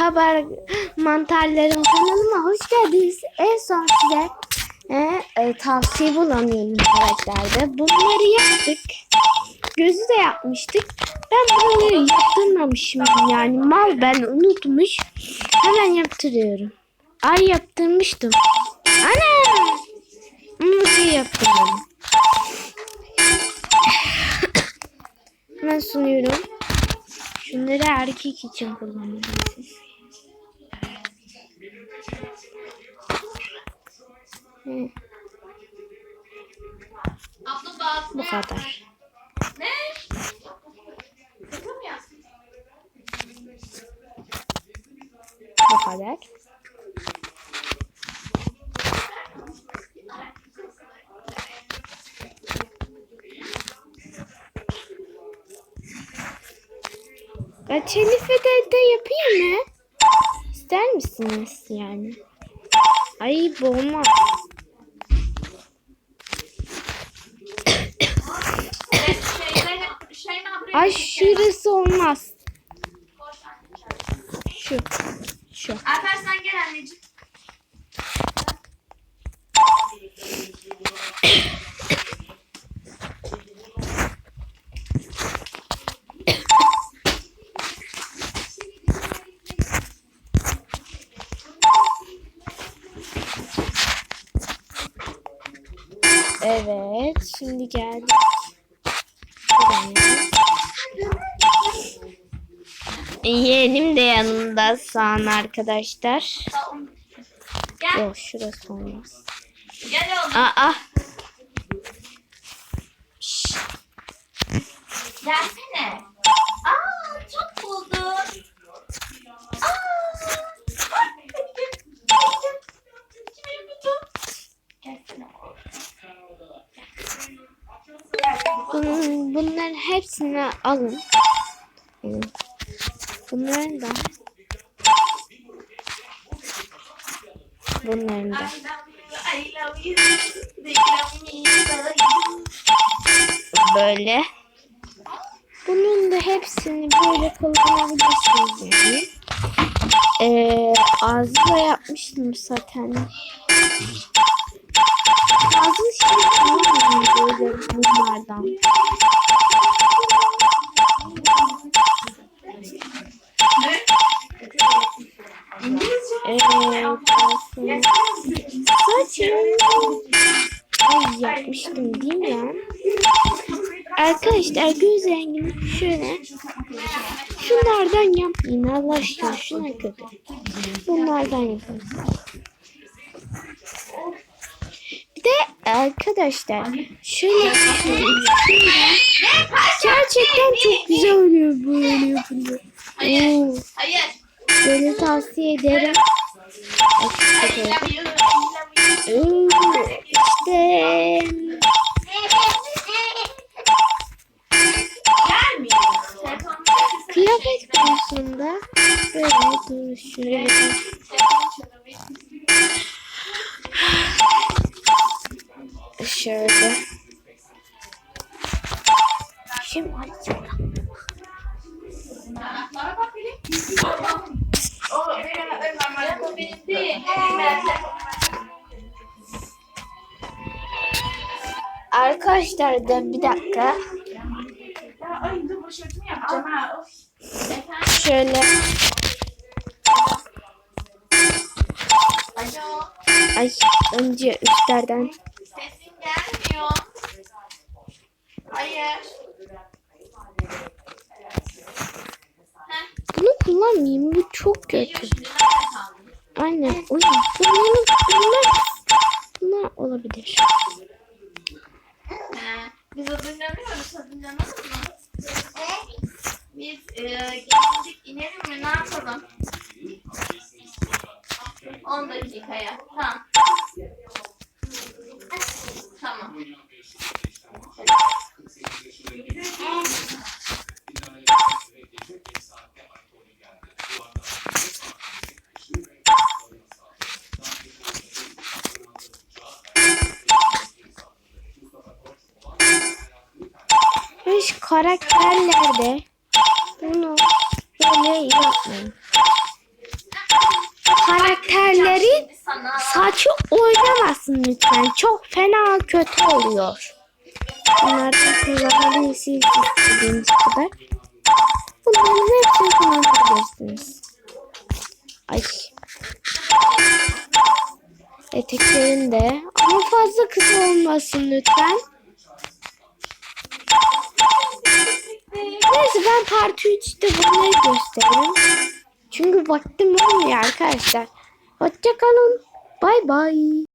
Merhaba mantarlarım kanalıma hoş geldiniz. En son size e, e, tavsiye bulamıyorum karakterde. Bunları yaptık. Gözü de yapmıştık. Ben bunları yaptırmamışım yani mal ben unutmuş. Hemen yaptırıyorum. Ay yaptırmıştım. Ana! Nasıl yaptırmadım. Hemen sunuyorum. Şunları erkek için Abla bazı bu kadar. Ne? Bu kadar. Ya Çelife de, de yapayım mı? İster misiniz yani? Ay buraya Ay şurası olmaz. Şu. Şu. Alper sen gel anneciğim. Evet. Şimdi geldik. Yeğenim de yanımda sağın arkadaşlar. Gel, Yok şurası olmaz. gel oğlum. Aa. Gelsene. Bunun, bunların hepsini alın. Bunların da. Bunların da. Böyle. Bunun da hepsini böyle kullanabilirsiniz yani. Ee, ağzı yapmıştım zaten. Ağzı şimdi bunlardan. Evet, saçım. Ay yapmıştım değil mi ya? Arkadaşlar göz rengini şöyle şunlardan yapmayın Allah aşkına şuna kötü. Bunlardan yapın. De arkadaşlar şöyle şöyle- gerçekten çok güzel oluyor böyle yapınca. Oo, böyle tavsiye ederim. Oo, işte kıyafet konusunda böyle dur değil. Ben Arkadaşlar da bir dakika. Şöyle ay önce üstlerden Hayır. Bunu kullanmayayım. Bu çok kötü. Aynen. Uyum. Bunlar, bunlar, bunlar olabilir. He, Biz hazırlanıyoruz. Hazırlanalım mı? Biz e, gelindik inelim mi? Ne yapalım? 10 dakikaya. Tamam. Tamam. Şu karakterlerde bunu böyle yapmayın. sana. saçı oynamasın lütfen. Çok fena kötü oluyor. Bunlardan kullanabilirsiniz istediğiniz kadar. Bunların hepsini kullanabilirsiniz. Ay. Eteklerin de ama fazla kısa olmasın lütfen. Neyse ben part 3'te bunları göstereyim. Çünkü vaktim olmuyor arkadaşlar. Hoşçakalın. Bay bay.